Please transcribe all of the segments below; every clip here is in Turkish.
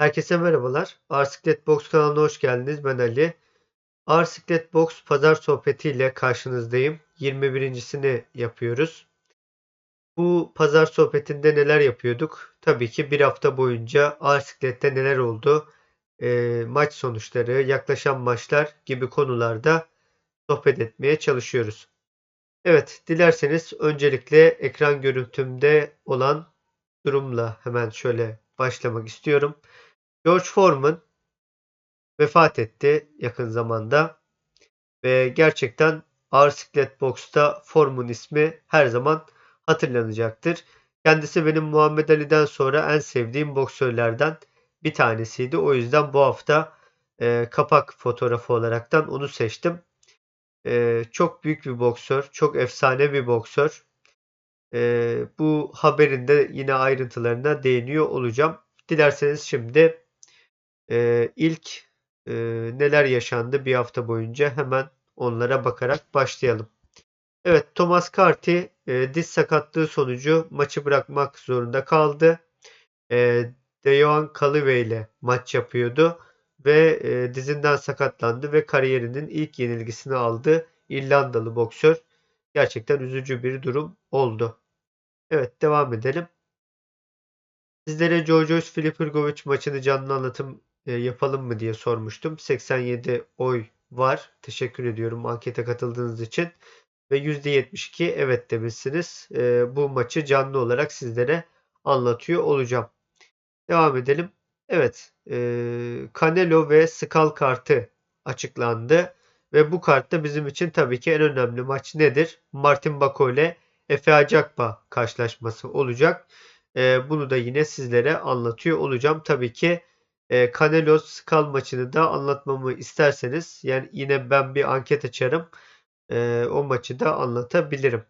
Herkese merhabalar. Arsiklet Box kanalına hoş geldiniz. Ben Ali. Arsiklet Box pazar sohbetiyle karşınızdayım. 21.sini yapıyoruz. Bu pazar sohbetinde neler yapıyorduk? Tabii ki bir hafta boyunca Arsiklet'te neler oldu? E, maç sonuçları, yaklaşan maçlar gibi konularda sohbet etmeye çalışıyoruz. Evet, dilerseniz öncelikle ekran görüntümde olan durumla hemen şöyle başlamak istiyorum. George Foreman vefat etti yakın zamanda ve gerçekten Ağır Siklet Box'ta Foreman ismi her zaman hatırlanacaktır. Kendisi benim Muhammed Ali'den sonra en sevdiğim boksörlerden bir tanesiydi. O yüzden bu hafta e, kapak fotoğrafı olaraktan onu seçtim. E, çok büyük bir boksör, çok efsane bir boksör. E, bu haberin de yine ayrıntılarına değiniyor olacağım. Dilerseniz şimdi e, ilk e, neler yaşandı bir hafta boyunca hemen onlara bakarak başlayalım. Evet Thomas Carty e, diz sakatlığı sonucu maçı bırakmak zorunda kaldı. E, Dejoan Callaway ile maç yapıyordu ve e, dizinden sakatlandı ve kariyerinin ilk yenilgisini aldı. İrlandalı boksör. Gerçekten üzücü bir durum oldu. Evet devam edelim. Sizlere Joyce Filip Hrgovic maçını canlı anlatım e, yapalım mı diye sormuştum. 87 oy var. Teşekkür ediyorum ankete katıldığınız için. Ve %72 evet demişsiniz. E, bu maçı canlı olarak sizlere anlatıyor olacağım. Devam edelim. Evet. E, Canelo ve Skal kartı açıklandı. Ve bu kartta bizim için tabii ki en önemli maç nedir? Martin Bako ile Efe Acakba karşılaşması olacak. E, bunu da yine sizlere anlatıyor olacağım. Tabii ki e, Skal maçını da anlatmamı isterseniz yani yine ben bir anket açarım. E, o maçı da anlatabilirim.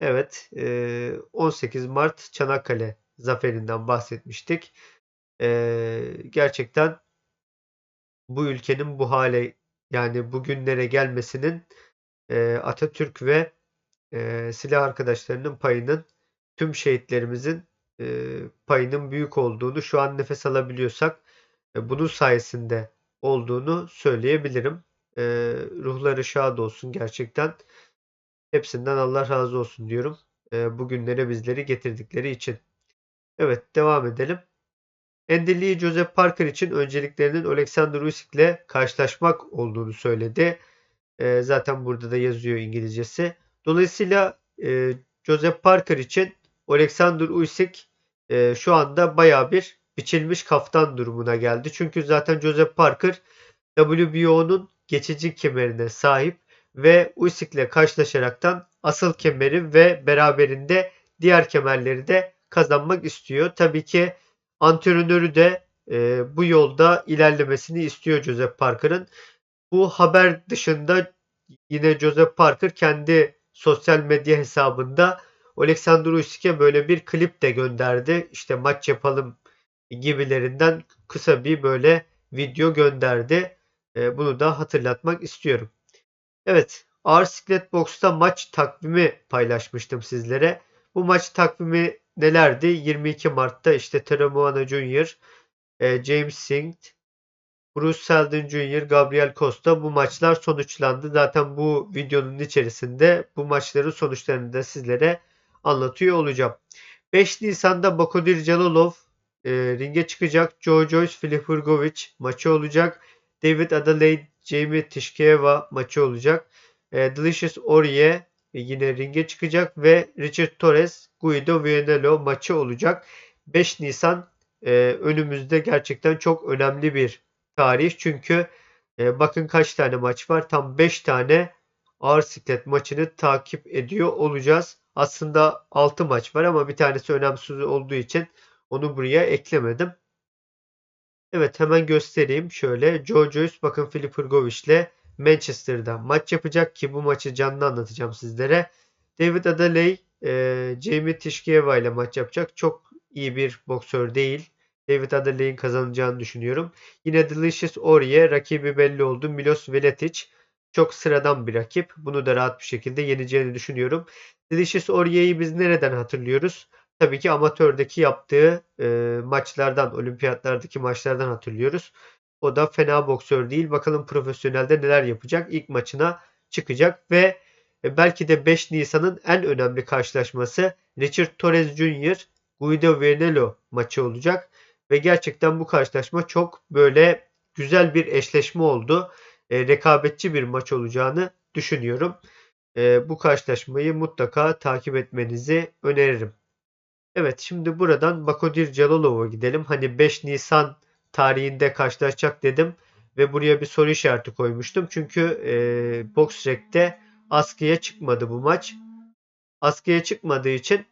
Evet, e, 18 Mart Çanakkale zaferinden bahsetmiştik. E, gerçekten bu ülkenin bu hale yani bugünlere gelmesinin e, Atatürk ve e, silah arkadaşlarının payının tüm şehitlerimizin e, payının büyük olduğunu şu an nefes alabiliyorsak e, bunun sayesinde olduğunu söyleyebilirim. E, ruhları şad olsun gerçekten. Hepsinden Allah razı olsun diyorum. E, bugünlere bizleri getirdikleri için. Evet devam edelim. Lee Joseph Parker için önceliklerinin Alexander Usyk karşılaşmak olduğunu söyledi. E, zaten burada da yazıyor İngilizcesi. Dolayısıyla e, Joseph Parker için Alexander Usyk e, şu anda baya bir biçilmiş kaftan durumuna geldi. Çünkü zaten Joseph Parker WBO'nun geçici kemerine sahip ve Usyk ile karşılaşaraktan asıl kemeri ve beraberinde diğer kemerleri de kazanmak istiyor. Tabii ki antrenörü de e, bu yolda ilerlemesini istiyor Joseph Parker'ın. Bu haber dışında yine Joseph Parker kendi sosyal medya hesabında Alexander Usyk'e böyle bir klip de gönderdi. İşte maç yapalım gibilerinden kısa bir böyle video gönderdi. E, bunu da hatırlatmak istiyorum. Evet, Ağır Siklet Box'ta maç takvimi paylaşmıştım sizlere. Bu maç takvimi nelerdi? 22 Mart'ta işte Terry Jr., e, James Singh, Bruce Seldon Jr., Gabriel Costa bu maçlar sonuçlandı. Zaten bu videonun içerisinde bu maçların sonuçlarını da sizlere anlatıyor olacağım. 5 Nisan'da Bakodir Jalolov e, ringe çıkacak. Joe Joyce, Filip Hrgovic maçı olacak. David Adelaide, Jamie Tishkeva maçı olacak. E, Delicious Orie yine ringe çıkacak ve Richard Torres, Guido Vianello maçı olacak. 5 Nisan e, önümüzde gerçekten çok önemli bir tarih. Çünkü e, bakın kaç tane maç var. Tam 5 tane ağır siklet maçını takip ediyor olacağız. Aslında 6 maç var ama bir tanesi önemsiz olduğu için onu buraya eklemedim. Evet hemen göstereyim. Şöyle Joe Joyce bakın Filip Hrgovic ile Manchester'da maç yapacak ki bu maçı canlı anlatacağım sizlere. David Adaley e, Jamie Tishkieva ile maç yapacak. Çok iyi bir boksör değil. David Adaley'in kazanacağını düşünüyorum. Yine Delicious Orie rakibi belli oldu. Milos Veletic çok sıradan bir rakip. Bunu da rahat bir şekilde yeneceğini düşünüyorum. Delicious Orie'yi biz nereden hatırlıyoruz? Tabii ki amatördeki yaptığı e, maçlardan, olimpiyatlardaki maçlardan hatırlıyoruz. O da fena boksör değil. Bakalım profesyonelde neler yapacak. İlk maçına çıkacak ve e, belki de 5 Nisan'ın en önemli karşılaşması Richard Torres Jr. Guido Venelo maçı olacak. Ve gerçekten bu karşılaşma çok böyle güzel bir eşleşme oldu. E, rekabetçi bir maç olacağını düşünüyorum. E, bu karşılaşmayı mutlaka takip etmenizi öneririm. Evet şimdi buradan Bakodir Calolov'a gidelim. Hani 5 Nisan tarihinde karşılaşacak dedim ve buraya bir soru işareti koymuştum. Çünkü e, Boxrek'te askıya çıkmadı bu maç. Askıya çıkmadığı için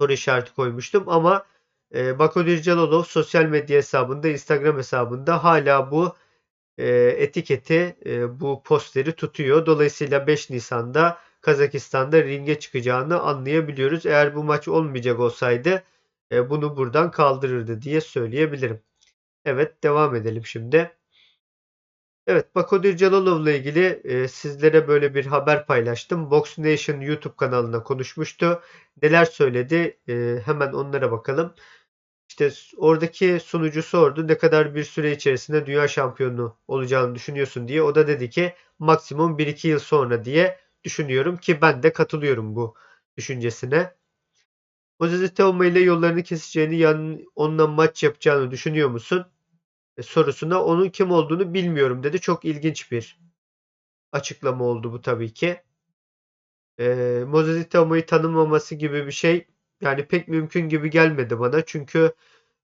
soru işareti koymuştum ama e, Bakodir Calolov sosyal medya hesabında, Instagram hesabında hala bu e, etiketi, e, bu posteri tutuyor. Dolayısıyla 5 Nisan'da Kazakistan'da ringe çıkacağını anlayabiliyoruz. Eğer bu maç olmayacak olsaydı e, bunu buradan kaldırırdı diye söyleyebilirim. Evet devam edelim şimdi. Evet Bakodir Calolov'la ilgili e, sizlere böyle bir haber paylaştım. Box Nation YouTube kanalına konuşmuştu. Neler söyledi e, hemen onlara bakalım. İşte oradaki sunucu sordu ne kadar bir süre içerisinde dünya şampiyonu olacağını düşünüyorsun diye. O da dedi ki maksimum 1-2 yıl sonra diye düşünüyorum ki ben de katılıyorum bu düşüncesine. Moses Teoma ile yollarını keseceğini, onunla maç yapacağını düşünüyor musun? E, sorusuna onun kim olduğunu bilmiyorum dedi. Çok ilginç bir açıklama oldu bu tabii ki. E, Moses Teoma'yı tanımaması gibi bir şey yani pek mümkün gibi gelmedi bana. Çünkü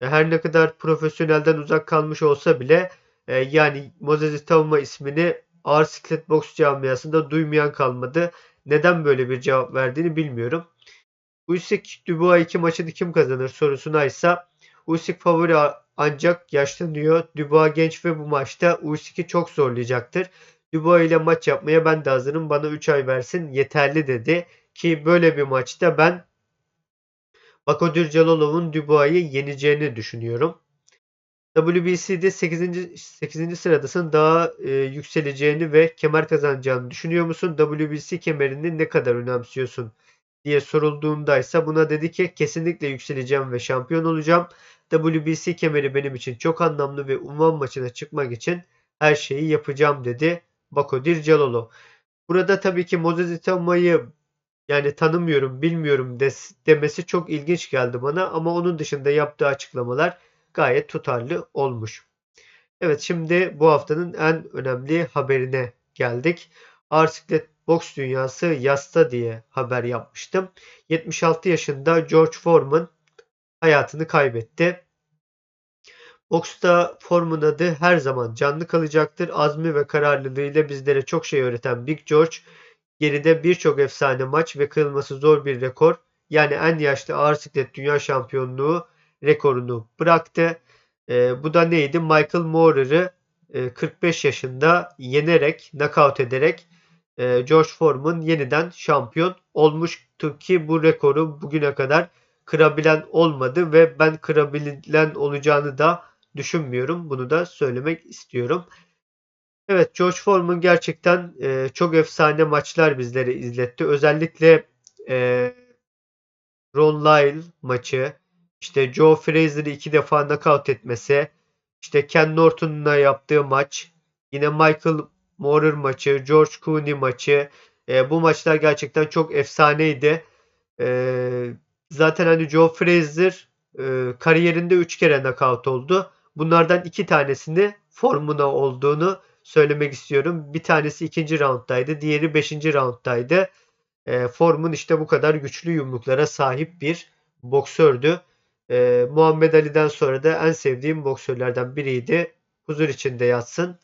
e, her ne kadar profesyonelden uzak kalmış olsa bile e, yani Moses Teoma ismini ağır siklet boks camiasında duymayan kalmadı. Neden böyle bir cevap verdiğini bilmiyorum. Usyk Dubois 2 maçını kim kazanır sorusuna ise Usyk favori ancak yaşlanıyor. Dubois genç ve bu maçta Usyk'i çok zorlayacaktır. Dubois ile maç yapmaya ben de hazırım. Bana 3 ay versin yeterli dedi. Ki böyle bir maçta ben Bakodir Calolov'un Dubois'ı yeneceğini düşünüyorum. WBC'de 8. 8. sıradasın daha e, yükseleceğini ve kemer kazanacağını düşünüyor musun? WBC kemerini ne kadar önemsiyorsun diye sorulduğunda ise buna dedi ki kesinlikle yükseleceğim ve şampiyon olacağım. WBC kemeri benim için çok anlamlı ve unvan maçına çıkmak için her şeyi yapacağım dedi Bakodir Calolo. Burada tabii ki Moses Itama'yı yani tanımıyorum, bilmiyorum des, demesi çok ilginç geldi bana ama onun dışında yaptığı açıklamalar gayet tutarlı olmuş. Evet şimdi bu haftanın en önemli haberine geldik. Arsiklet boks dünyası yasta diye haber yapmıştım. 76 yaşında George Foreman hayatını kaybetti. Boksta Foreman adı her zaman canlı kalacaktır. Azmi ve kararlılığıyla bizlere çok şey öğreten Big George geride birçok efsane maç ve kırılması zor bir rekor yani en yaşlı ağır siklet dünya şampiyonluğu rekorunu bıraktı. E, bu da neydi? Michael Moorer'ı e, 45 yaşında yenerek, knockout ederek e, George Foreman yeniden şampiyon olmuştu ki bu rekoru bugüne kadar kırabilen olmadı ve ben kırabilen olacağını da düşünmüyorum. Bunu da söylemek istiyorum. Evet George Foreman gerçekten e, çok efsane maçlar bizlere izletti. Özellikle e, Ron Lyle maçı, işte Joe Frazier'ı iki defa knockout etmesi, işte Ken Norton'la yaptığı maç, yine Michael Moorer maçı, George Cooney maçı. E, bu maçlar gerçekten çok efsaneydi. E, zaten hani Joe Frazier e, kariyerinde 3 kere knockout oldu. Bunlardan iki tanesini formuna olduğunu söylemek istiyorum. Bir tanesi ikinci rounddaydı. Diğeri beşinci rounddaydı. E, Form'un işte bu kadar güçlü yumruklara sahip bir boksördü. E, Muhammed Ali'den sonra da en sevdiğim boksörlerden biriydi. Huzur içinde yatsın.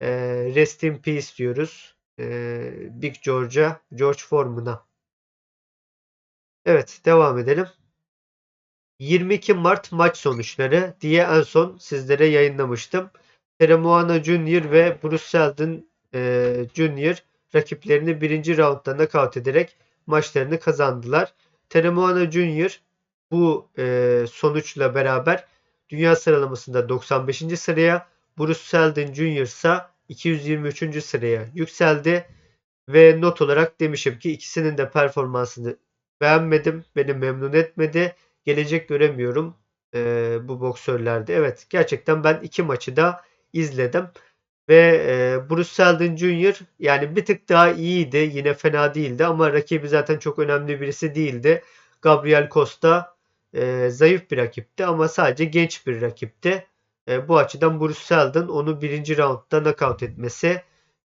E, rest in peace diyoruz. E, Big George'a, George Foreman'a. Evet devam edelim. 22 Mart maç sonuçları diye en son sizlere yayınlamıştım. Teremuana Junior ve Bruce Seldon e, Junior rakiplerini birinci roundda nakavt ederek maçlarını kazandılar. Teremuana Junior bu e, sonuçla beraber dünya sıralamasında 95. sıraya, Bruce Seldon Junior ise 223. sıraya yükseldi. Ve not olarak demişim ki ikisinin de performansını beğenmedim. Beni memnun etmedi. Gelecek göremiyorum e, bu boksörlerde. Evet gerçekten ben iki maçı da izledim. Ve e, Bruce Seldon Jr. yani bir tık daha iyiydi. Yine fena değildi ama rakibi zaten çok önemli birisi değildi. Gabriel Costa e, zayıf bir rakipti ama sadece genç bir rakipti. E, bu açıdan Bruce Seldon onu birinci roundda knockout etmesi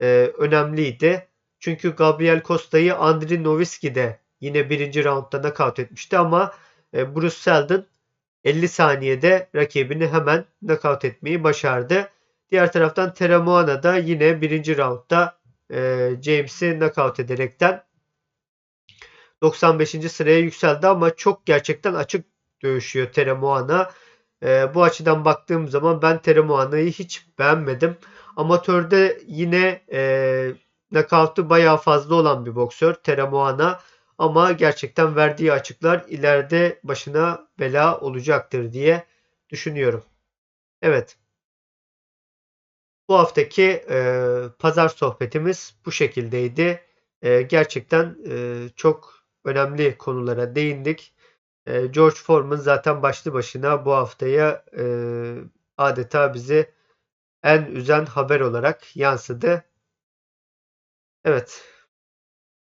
e, önemliydi. Çünkü Gabriel Costa'yı Andriy Nowitzki de yine birinci roundda knockout etmişti ama e, Bruce Seldon 50 saniyede rakibini hemen knockout etmeyi başardı. Diğer taraftan Teremuana da yine birinci roundda e, James'i knockout ederekten 95. sıraya yükseldi ama çok gerçekten açık dövüşüyor Teremuana. E, bu açıdan baktığım zaman ben Teremuana'yı hiç beğenmedim. Amatörde yine e, knockout'u bayağı fazla olan bir boksör Teremuana. Ama gerçekten verdiği açıklar ileride başına bela olacaktır diye düşünüyorum. Evet. Bu haftaki e, pazar sohbetimiz bu şekildeydi. E, gerçekten e, çok önemli konulara değindik. E, George Foreman zaten başlı başına bu haftaya e, adeta bizi en üzen haber olarak yansıdı. Evet.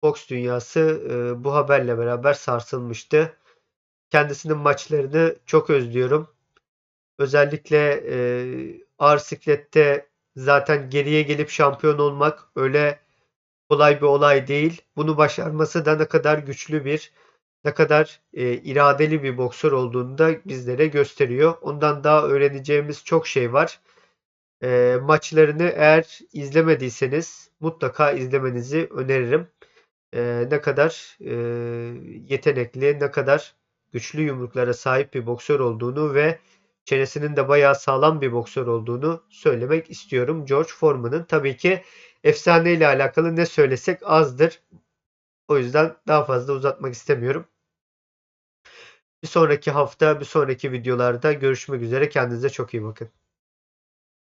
Boks dünyası e, bu haberle beraber sarsılmıştı. Kendisinin maçlarını çok özlüyorum. Özellikle e, ağır siklette zaten geriye gelip şampiyon olmak öyle kolay bir olay değil. Bunu başarması da ne kadar güçlü bir, ne kadar e, iradeli bir boksör olduğunu da bizlere gösteriyor. Ondan daha öğreneceğimiz çok şey var. E, maçlarını eğer izlemediyseniz mutlaka izlemenizi öneririm. E, ne kadar e, yetenekli, ne kadar güçlü yumruklara sahip bir boksör olduğunu ve çenesinin de bayağı sağlam bir boksör olduğunu söylemek istiyorum. George Foreman'ın tabii ki efsane ile alakalı ne söylesek azdır. O yüzden daha fazla uzatmak istemiyorum. Bir sonraki hafta, bir sonraki videolarda görüşmek üzere. Kendinize çok iyi bakın.